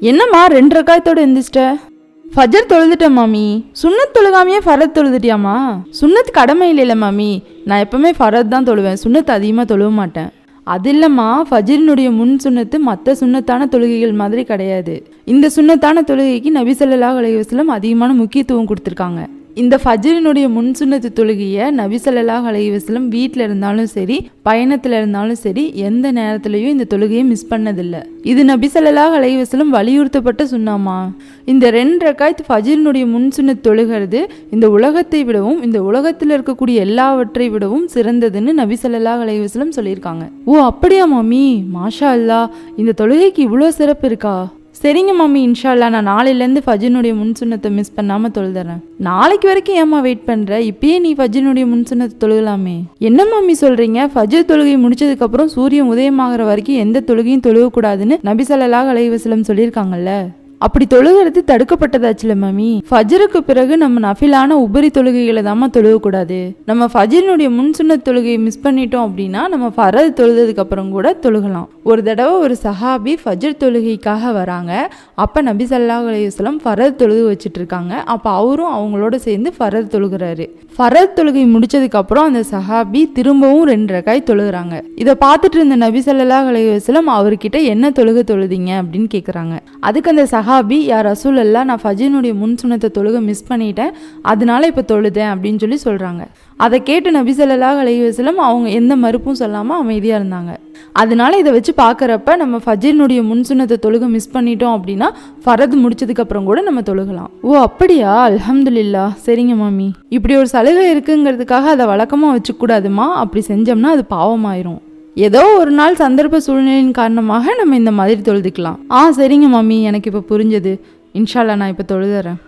என்னம்மா ரெண்டு காயத்தோடு எந்திரிச்சிட்ட? ஃபஜர் தொழுதுட்டேன் மாமி. சுண்ணத் தொழுகாமையே ஃபரத் தொழுதுட்டியாம்மா? சுன்னத் கடமை இல்லைல்ல மாமி. நான் எப்பவுமே ஃபரத் தான் தொழுவேன். சுண்ணத்து அதிகமாக தொழுவ மாட்டேன். அது இல்லைம்மா ஃபஜரினுடைய முன் சுண்ணத்து மற்ற சுண்ணத்தான தொழுகைகள் மாதிரி கிடையாது. இந்த சுண்ணத்தான தொழுகைக்கு நபி ஸல்லல்லாஹு அலைஹி அதிகமான முக்கியத்துவம் கொடுத்துருக்காங்க. இந்த ஃபஜ்ரினுடைய முன் சுன்னத்து தொழுகையை நபி ஸல்லல்லாஹு வீட்டில் இருந்தாலும் சரி பயணத்தில் இருந்தாலும் சரி எந்த நேரத்துலையும் இந்த தொழுகையை மிஸ் பண்ணதில்லை. இது நபி ஸல்லல்லாஹு வலியுறுத்தப்பட்ட சுண்ணாமா? இந்த ரெண்டு ரக்காய்த்து ஃபஜ்ரினுடைய முன் சுன்னத் தொழுகிறது இந்த உலகத்தை விடவும் இந்த உலகத்தில் இருக்கக்கூடிய எல்லாவற்றை விடவும் சிறந்ததுன்னு நபி ஸல்லல்லாஹு சொல்லியிருக்காங்க. ஓ அப்படியா மாமி? மாஷா அல்லாஹ் இந்த தொழுகைக்கு இவ்வளோ சிறப்பு இருக்கா? சரிங்க மாமி இன்ஷால்லா. நான் நாளையிலேருந்து ஃபஜினுடைய முன்சுன்னத்தை மிஸ் பண்ணாமல் தொழுதுறேன். நாளைக்கு வரைக்கும் ஏம்மா வெயிட் பண்ணுற இப்பயே நீ ஃபஜினுடைய முன்சுன்னத்தை தொழுகலாமே. என்ன மாமி சொல்கிறீங்க ஃபஜர் தொழுகை முடிச்சதுக்கப்புறம் சூரியன் உதயமாகிற வரைக்கும் எந்த தொழுகையும் தொழுகக்கூடாதுன்னு நபிசல்லாஹ் அலைவசலம் சொல்லியிருக்காங்கல்ல. அப்படி தொழுகிறது தடுக்கப்பட்டதாச்சுல மாமி. ஃபஜ்ருக்கு பிறகு நம்ம நஃபிலான உபரி தொழுகைகளை தாம்மா தொழுகக்கூடாது. நம்ம ஃபஜ்ரினுடைய முன் சுன்னத் தொழுகையை மிஸ் பண்ணிட்டோம் அப்படின்னா நம்ம ஃபரது தொழுதுக்கு அப்புறம் கூட தொழுகலாம். ஒரு தடவை ஒரு சஹாபி ஃபஜ்ர் தொழுகைக்காக வராங்க. அப்போ நபி சல்லாஹ் அலைஹி ஃபரத் தொழுது வச்சுட்டு இருக்காங்க அப்போ அவரும் அவங்களோட சேர்ந்து ஃபரத் தொழுகிறாரு. ஃபரத் தொழுகை முடிச்சதுக்கப்புறம் அந்த சஹாபி திரும்பவும் ரெண்டு ரக்காய் தொழுகிறாங்க. இதை பார்த்துட்டு இருந்த நபி சல்லாஹ் அலைஹி அவர்கிட்ட என்ன தொழுக தொழுதிங்க அப்படின்னு கேட்குறாங்க அதுக்கு அந்த சஹா சஹாபி யார் ரசூல் அல்லா நான் ஃபஜினுடைய முன் சுனத்தை தொழுக மிஸ் பண்ணிட்டேன். அதனால இப்போ தொழுதேன் அப்படின்னு சொல்லி சொல்கிறாங்க அதை கேட்டு நபி ஸல்லல்லாஹு அலைஹி அவங்க எந்த மறுப்பும் சொல்லாமல் அமைதியாக இருந்தாங்க. அதனால இதை வச்சு பார்க்குறப்ப நம்ம ஃபஜினுடைய முன் சுனத்தை தொழுக மிஸ் பண்ணிட்டோம் அப்படின்னா ஃபரத் முடிச்சதுக்கப்புறம் கூட நம்ம தொழுகலாம். ஓ அப்படியா? அல்ஹம்துலில்லா சரிங்க மாமி. இப்படி ஒரு சலுகை இருக்குங்கிறதுக்காக அதை வழக்கமாக வச்சுக்கூடாதுமா? அப்படி செஞ்சோம்னா அது பாவமாயிரும். ஏதோ ஒரு நாள் சந்தர்ப்ப சூழ்நிலையின் காரணமாக நம்ம இந்த மாதிரி தொழுதுக்கலாம். ஆ சரிங்க மாமி எனக்கு இப்போ புரிஞ்சது. இன்ஷால்லா நான் இப்போ தொழுதுறேன்.